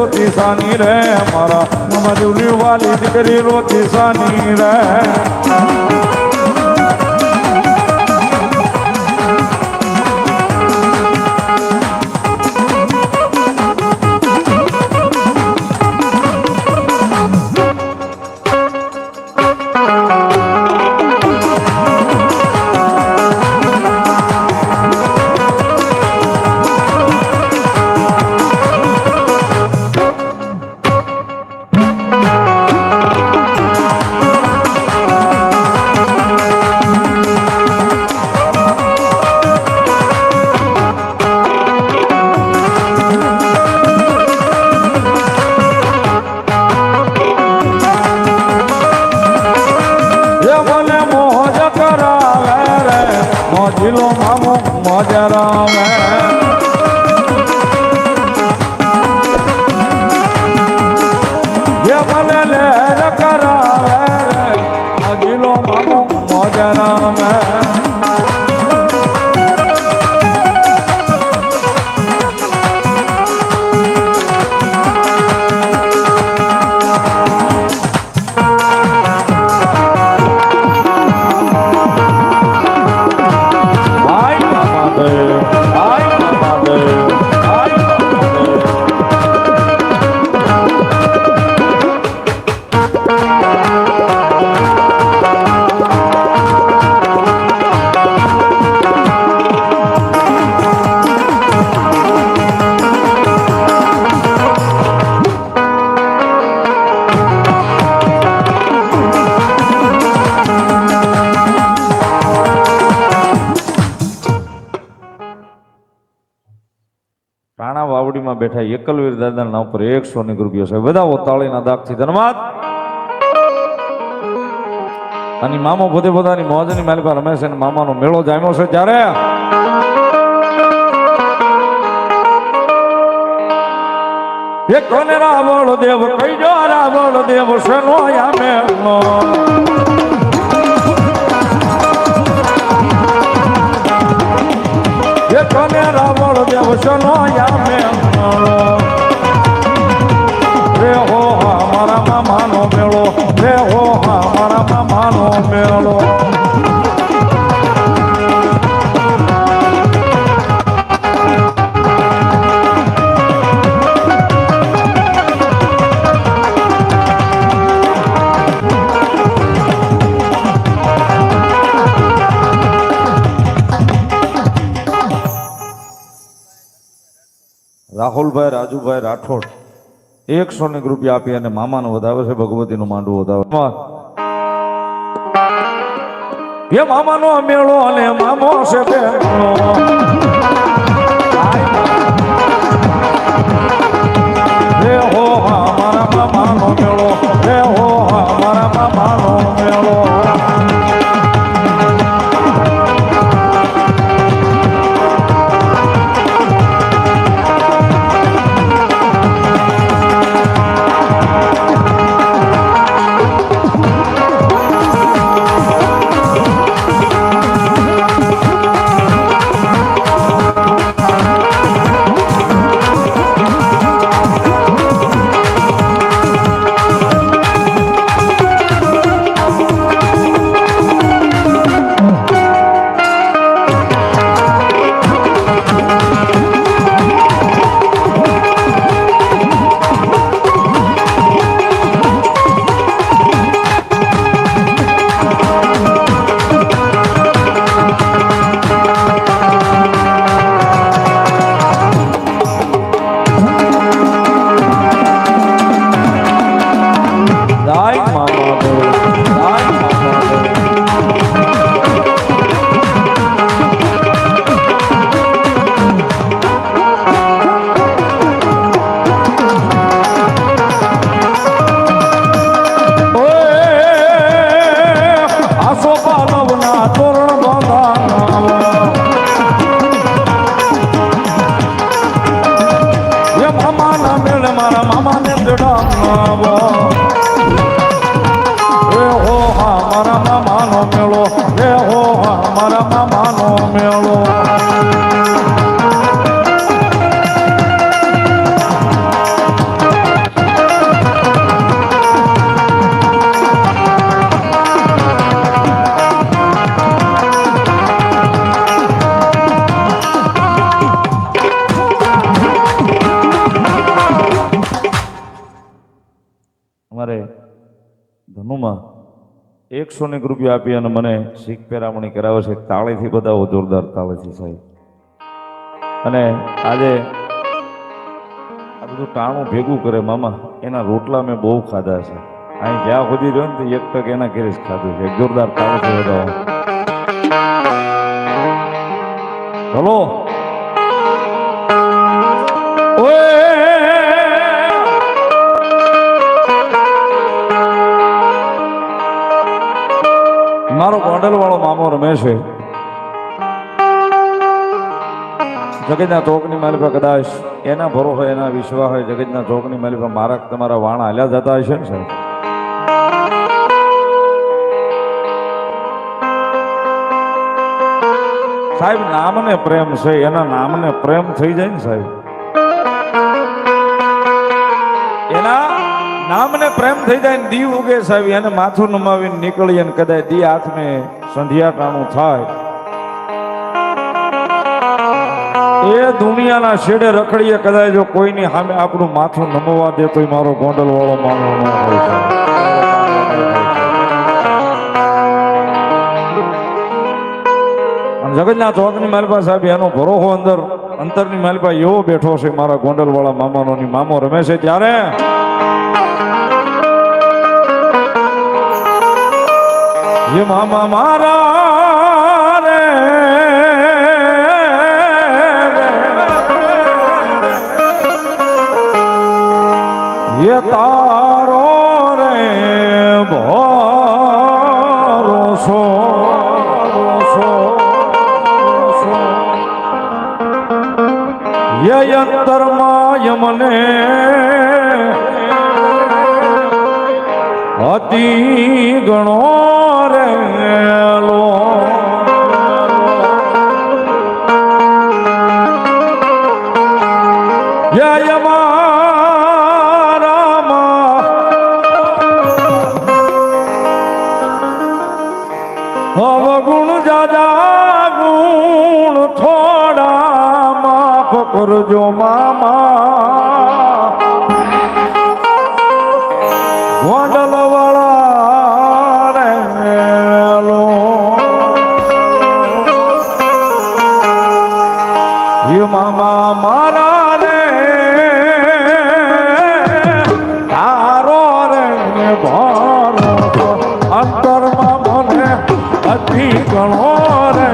રોતી સાની રે મારા મજૂરી વાલી દીકરી રોતી સાની રે. બેઠા એકલવીર દાદાના નામ પર એકસો ની રૂપિયો છે. બધા તાળીના દાગથી ધનવાદ અને મામો પોતે પોતાની મોજની માલિકા રમે છે અને મામાનો મેળો જામ્યો છે. ત્યારે એક કોને રાવળ દેવ, કઈ જો રાવળ દેવ શેનો યા એ રાવણ દેવ શનો યામે. રાહુલભાઈ, રાજુભાઈ, રાઠોડ, એકસો ને રૂપિયા આપી અને મામાનો વધાવે છે, ભગવતીનું માંડવું વધાવે એ મામાનો મેળો અને મામો છે મેળો અમારે ધનુમાં એકસો ને રૂપિયા આપી અને મને શીખ પેરામણી કરાવે છે. તાળીથી બધાઓ જોરદાર તાળીથી સાહેબ. અને આજે આ બધું ટાણું ભેગું કરે મામા, એના રોટલા મેં બહુ ખાધા છે. અહીં જ્યાં સુધી રહ્યો ને તો એક ટક એના ઘેરે જ ખાધું છે. જોરદાર તાળીથી બતાવો ચલો. મારો ગોંડલ વાળો મામો રમેશ જગતના ચોકની માલિક કદાચ એના ભરો હોય, એના વિશ્વાસ હોય, જગતના ચોકની માલિક મારા તમારા વાણા હાલ્યા જતા હશે ને સાહેબ? સાહેબ, નામને પ્રેમ છે, એના નામને પ્રેમ થઈ જાય ને સાહેબ? નામને પ્રેમ થઈ જાય ને દી ઉગે સાહેબ, એને માથું નમાવીને નીકળીએ અને કદાચ દી હાથને સંધ્યા ટાણું થાય એ દુનિયાના છેડે રખડીએ, કદાચ જો કોઈની સામે આપણું માથું નમવા દે તો મારો ગોંડલ વાળો માનો ન હોય સાહેબ. અને જગતના ચોકની માલપા સાહેબ, એનો ભરોહો અંદર, અંતરની માલપા એવો બેઠો છે મારા ગોંડલ વાળા મામાનો ની મામો રમે છે ત્યારે એ મામા મારા રે એ તારો રે ભરોસો ભરોસો, ભરોસો. એ અંતરમાં યમને અતિ ગણો રેલો અવગુણ જાજા ગુણ થોડા માફ કરજો મામા. મારા રે તારો રંગ ભરો. અંતરમાં મને અતિ ઘણો રે